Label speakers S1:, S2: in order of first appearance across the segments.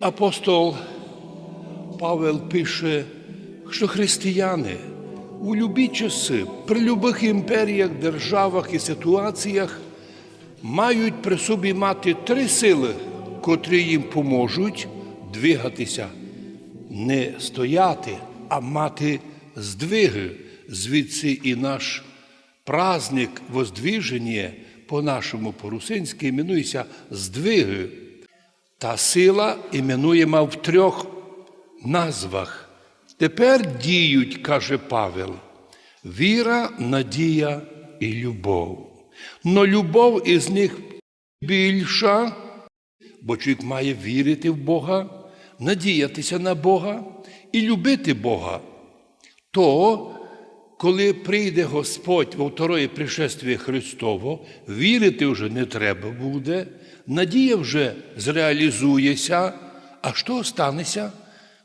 S1: Апостол Павел пише, що християни у любі часи, при любих імперіях, державах і ситуаціях мають при собі мати три сили, котрі їм поможуть двигатися, не стояти, а мати здвиги. Звідси і наш праздник воздвіження по-нашому по-русинськи іменується здвиги. Та сила іменуємо в трьох назвах. Тепер діють, каже Павел, віра, надія і любов. Но любов із них більша, бо чоловік має вірити в Бога, надіятися на Бога і любити Бога. То, коли прийде Господь во второе пришествие Христово, вірити вже не треба буде, надія вже зреалізується. А що останеться?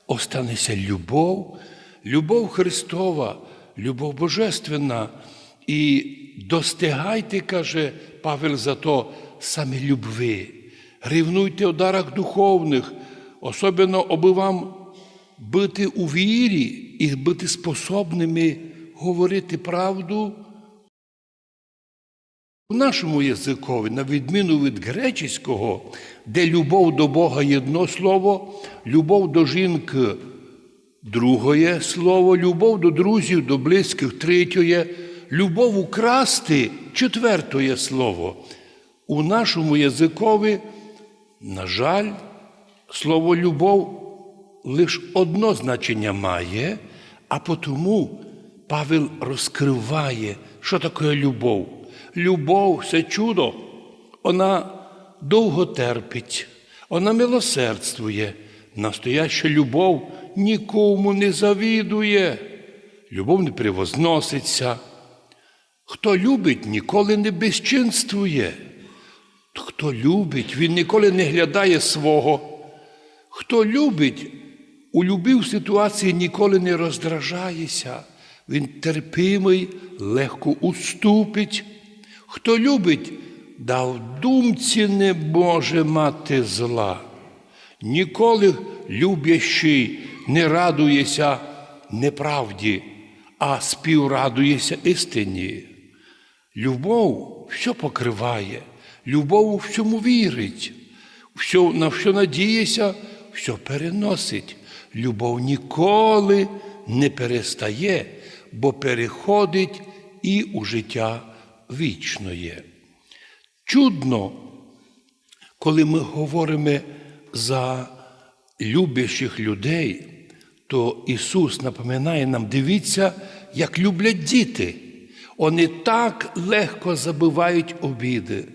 S1: Останеться любов, любов Христова, любов Божественна. І достигайте, каже Павел, за то саме любви. Рівнуйте у дарах духовних, особливо аби вам бути у вірі і бути способними говорити правду. У нашому язикові, на відміну від греческого, де любов до Бога є одно слово, любов до жінки друге слово, любов до друзів, до близьких третє, любов украсти четвертое слово. У нашому язикові, на жаль, слово любов лише одно значення має, а тому Павел розкриває, що таке любов. Любов це чудо, вона довго терпить, вона милосердствує. Настояща любов нікому не завідує, любов не превозноситься. Хто любить, ніколи не безчинствує. Хто любить, він ніколи не глядає свого. Хто любить, у любій ситуації ніколи не роздражається. Він терпимий, легко уступить. Хто любить, да в думці не може мати зла. Ніколи любящий не радується неправді, а співрадується істині. Любов все покриває, любов у всьому вірить, все, на що надіється, все переносить. Любов ніколи не перестає, бо переходить і у життя вічноє. Чудно, коли ми говоримо за любящих людей, то Ісус напоминає нам, дивіться, як люблять діти. Вони так легко забивають обіди,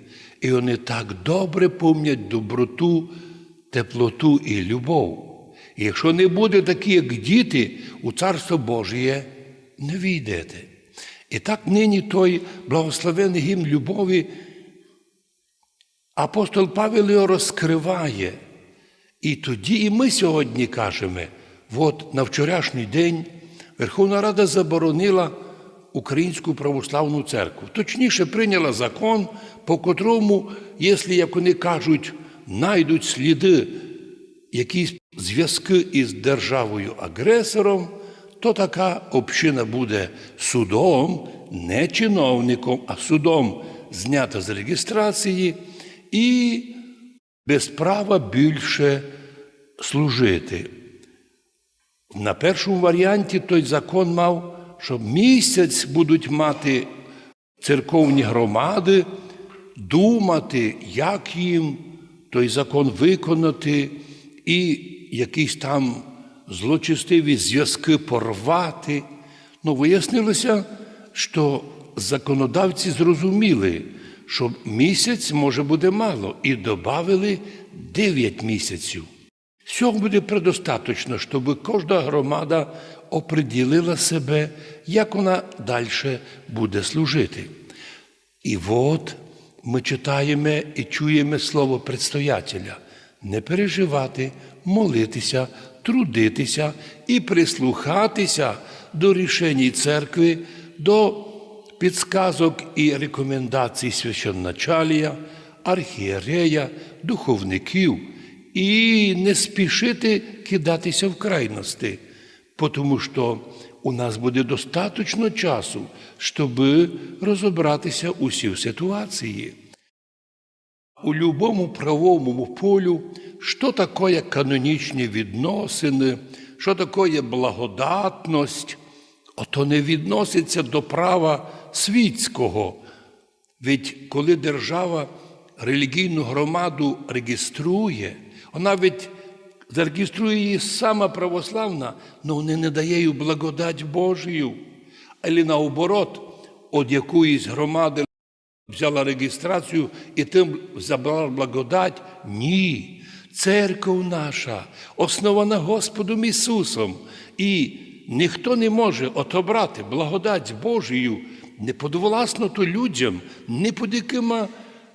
S1: і вони так добре помнять доброту, теплоту і любов. І якщо не буде такі, як діти, у Царство Божє не війдете. І так нині той благословений гімн любові, апостол Павел його розкриває. І тоді і ми сьогодні кажемо, от на вчорашній день Верховна Рада заборонила Українську православну церкву. Точніше, прийняла закон, по котрому, якщо, як вони кажуть, знайдуть сліди, якісь зв'язки із державою-агресором, то така община буде судом, не чиновником, а судом знята з реєстрації і без права більше служити. На першому варіанті той закон мав, що місяць будуть мати церковні громади, думати, як їм той закон виконати, і якісь там злочестиві зв'язки порвати. Ну, вияснилося, що законодавці зрозуміли, що місяць може буде мало, і додали 9 місяців. Всього буде предостаточно, щоб кожна громада оприділила себе, як вона далі буде служити. І от ми читаємо і чуємо слово предстоятеля не переживати, молитися, трудитися і прислухатися до рішень церкви, до підсказок і рекомендацій священначалія, архієрея, духовників і не спішити кидатися в крайності, тому що у нас буде достатньо часу, щоб розібратися усі в ситуації. У любому правовому полю, що таке канонічні відносини, що таке благодатність, ото не відноситься до права світського. Ведь коли держава релігійну громаду реєструє, вона ведь зареєструє її сама православна, але вона не надає їй благодать Божію. Але наоборот, від якоїсь громади взяла реєстрацію і тим забрала благодать? Ні. Церков наша, основана Господом Ісусом, і ніхто не може отобрати благодать Божію не подвласно то людям, не під якими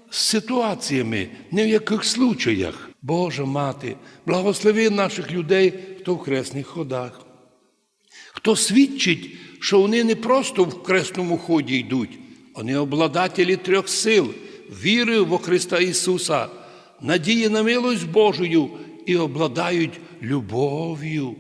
S1: ситуаціями, ні в яких случаях. Божа мати, благослови наших людей, хто в хресних ходах. Хто свідчить, що вони не просто в хресному ході йдуть, вони обладателі трьох сил, віри во Христа Ісуса, надії на милость Божою і обладають любов'ю,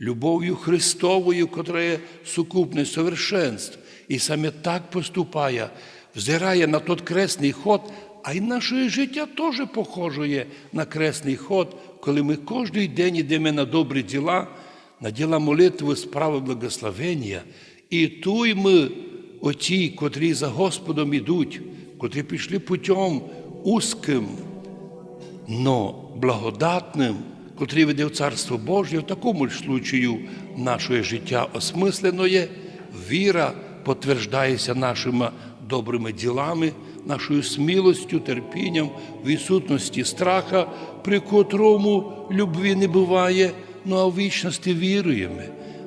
S1: любов'ю Христовою, котра є сукупне совершенств. І саме так поступає, взирає на тот кресний ход, а й наше життя теж похоже на кресний ход, коли ми кожен день йдемо на добрі діла, на діла молитви, справи благословення, і туй ми, оті, котрі за Господом ідуть, котрі пішли путем узким, но благодатним, котрий веде в Царство Божє, в такому ж случаю наше життя осмислено є, віра потверждається нашими добрими ділами, нашою смілостю, терпінням, відсутності страха, при котрому любві не буває, ну а в вічності віруємо.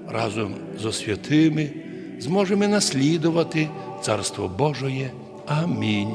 S1: Разом зо святими зможемо наслідувати Царство Божоє. Амінь.